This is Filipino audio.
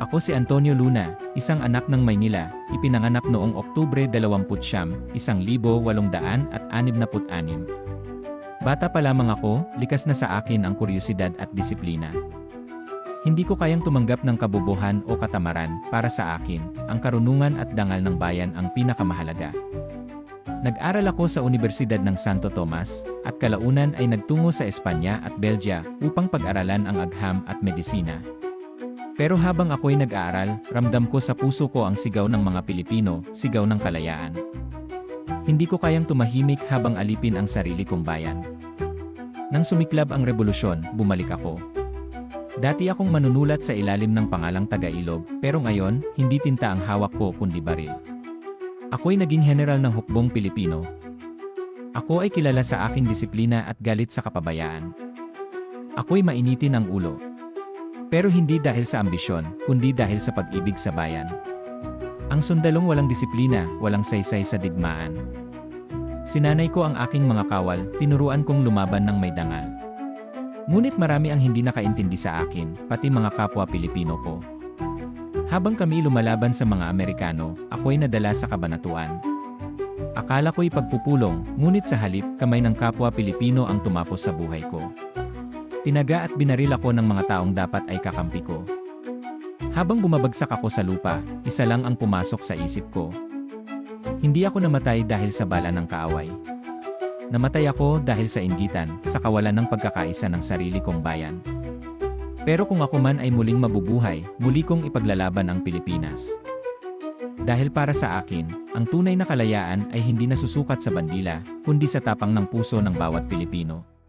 Ako si Antonio Luna, isang anak ng Maynila, ipinanganak noong Oktubre 20, 1866. Bata pa lamang ako, likas na sa akin ang kuryosidad at disiplina. Hindi ko kayang tumanggap ng kabubuhan o katamaran, para sa akin, ang karunungan at dangal ng bayan ang pinakamahalaga. Nag-aral ako sa Universidad ng Santo Tomas, at kalaunan ay nagtungo sa Espanya at Belgia upang pag-aralan ang agham at medisina. Pero habang ako'y nag-aaral, ramdam ko sa puso ko ang sigaw ng mga Pilipino, sigaw ng kalayaan. Hindi ko kayang tumahimik habang alipin ang sarili kong bayan. Nang sumiklab ang revolusyon, bumalik ako. Dati akong manunulat sa ilalim ng pangalang Taga-Ilog, pero ngayon, hindi tinta ang hawak ko kundi baril. Ako'y naging general ng hukbong Pilipino. Ako ay kilala sa aking disiplina at galit sa kapabayaan. Ako'y mainitin ang ulo. Pero hindi dahil sa ambisyon, kundi dahil sa pag-ibig sa bayan. Ang sundalong walang disiplina, walang saysay sa digmaan. Sinanay ko ang aking mga kawal, tinuruan kong lumaban ng may dangal. Ngunit marami ang hindi nakaintindi sa akin, pati mga kapwa Pilipino ko. Habang kami lumalaban sa mga Amerikano, ako'y nadala sa kabanatuan. Akala ko'y pagpupulong, ngunit sa halip, kamay ng kapwa Pilipino ang tumapos sa buhay ko. Tinaga at binaril ako ng mga taong dapat ay kakampi ko. Habang bumabagsak ako sa lupa, isa lang ang pumasok sa isip ko. Hindi ako namatay dahil sa bala ng kaaway. Namatay ako dahil sa inggitan, sa kawalan ng pagkakaisa ng sarili kong bayan. Pero kung ako man ay muling mabubuhay, muli kong ipaglalaban ang Pilipinas. Dahil para sa akin, ang tunay na kalayaan ay hindi nasusukat sa bandila, kundi sa tapang ng puso ng bawat Pilipino.